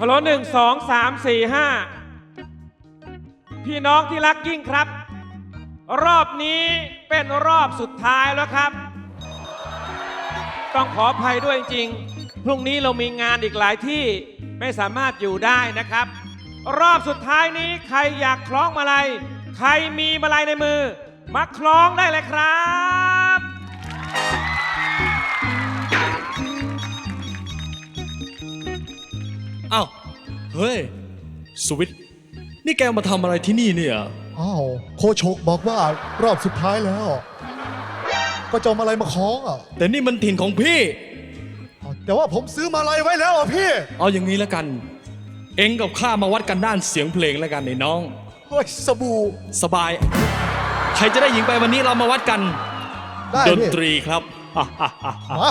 ฮัลโหลหนึ่งสองสามสี่ห้าพี่น้องที่รักยิ่งครับ รอบนี้เป็นรอบสุดท้ายแล้วครับ ต้องขออภัยด้วยจริง พรุ่งนี้เรามีงานอีกหลายที่ไม่สามารถอยู่ได้นะครับ รอบสุดท้ายนี้ใครอยากคล้องมาลัย ใครมีมาลัยในมือ มาคล้องได้เลยครับ เฮ้ย สวิต นี่แกมาทำอะไรที่นี่เนี่ย อ้าวโคชกบอกว่ารอบสุดท้ายแล้ว ก็จอมอะไรมาคล้องอะแต่นี่มันถิ่นของพี่อ้าวแต่ว่าผมซื้อมาลัยไว้แล้วอะพี่เอาอย่างนี้แล้วกัน เอ็งกับข้ามาวัดกันด้านเสียงเพลงแล้วกันไอ้น้อง เฮ้ยสบู่สบาย ใครจะได้หญิงไปวันนี้เรามาวัดกัน ได้ดนพี่ตรีครับ มา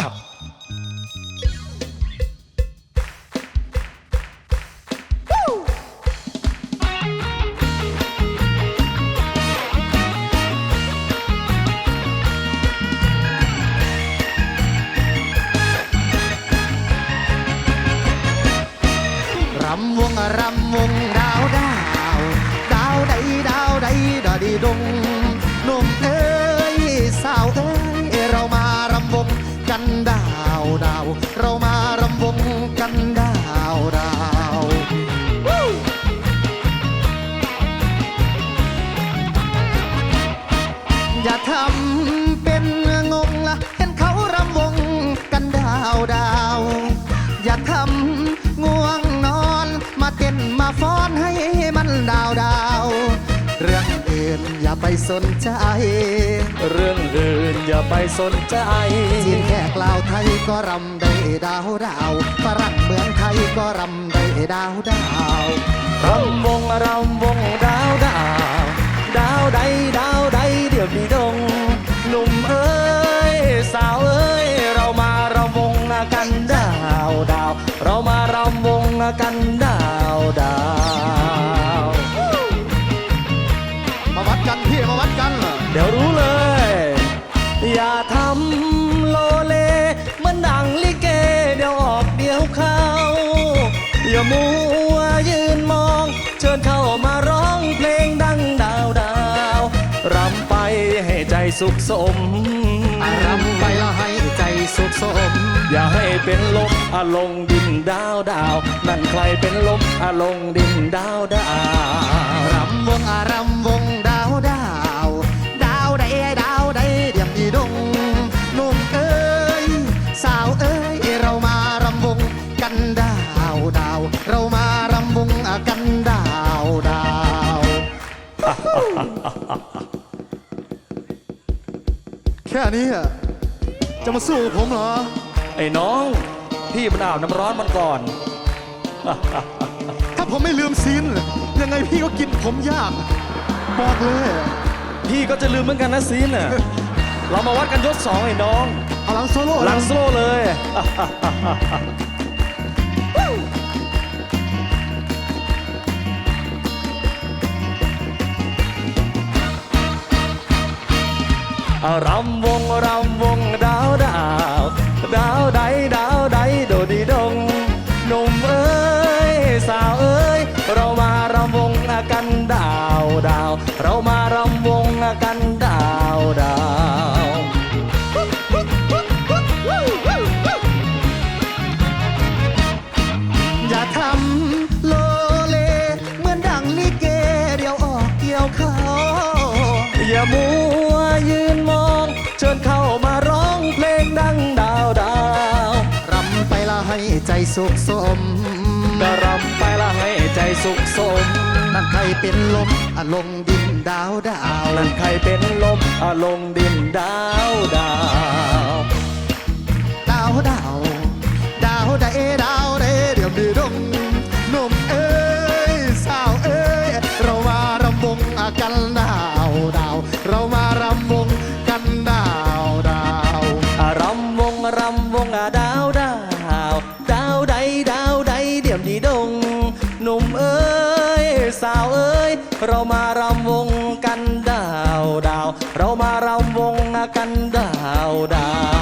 ดงหนุ่มเอ้ยสาวเอ้ยเรามารำวงกันดาวดาว เรามารำวงกันดาวดาวอย่าทำเป็นงงละเห็นเขารำวงกันดาวดาว อย่าทำง่วงนอน มาเต้นมาฟ้อนให้มันดาวดาว ไปสนใจ เรื่องอื่นอย่าไปสนใจ จีนแขกลาวไทยก็รำได้ดาวดาวฝรั่งเมืองไทยก็รำได้ดาวดาวรำวงรำวงดาวดาว ดาวใดดาวใดเดี๋ยวมีดง หนุ่มเอ้ยสาวเอ้ยเรามารำวงกันดาวดาว เรามารำวงกัน รำไปให้ใจสุขสมรำไปแล้วให้ใจสุขสม อย่าให้เป็นลมอาลงดินดาวดาว นั่นใครเป็นลมอาลงดินดาวดาวรำวงอารำ ค่นี้อะจะมาสู้กับผมเหรอ ไอ้น้อง พี่มันอาบน้ำร้อนมันก่อน ถ้าผมไม่ลืมซีนยังไงพี่ก็กินผมยาก บอกเลย พี่ก็จะลืมเหมือนกันนะซีนน่ะ เรามาวัดกันยศสองไอ้น้อง เอาหลังโซโล่หลังโซ่เลย รำวงรำวงดาวดาวดาวใดดาวใดโดดีดงหนุ่มเอ้ยสาวเอ้ยเรามารำวงกันดาวดาว เรามารำวงกันดาวดาวอย่าทำโลเล เหมือนดังลิเกเดียวออกเกี่ยวเขาอย่ามัวยืนมอง เชิญเข้ามาร้องเพลงดังดาวดาวรำไปละให้ใจสุขสมกระรำไปละให้ใจสุขสม นั่นใครเป็นลมอลงดินดาวดาวนั่นใครเป็นลมอาลงดินดาวดาวดาวดาวดาวใดดาวใดเดี๋ยวดีดงหนุ่มเอ้ยสาวเอ้ยเรามารำวงกันดาวดาวเรา หนุ่มเอ้ยสาวเอ้ยเรามารำวงกันดาวดาว เรามารำวงกันดาวดาว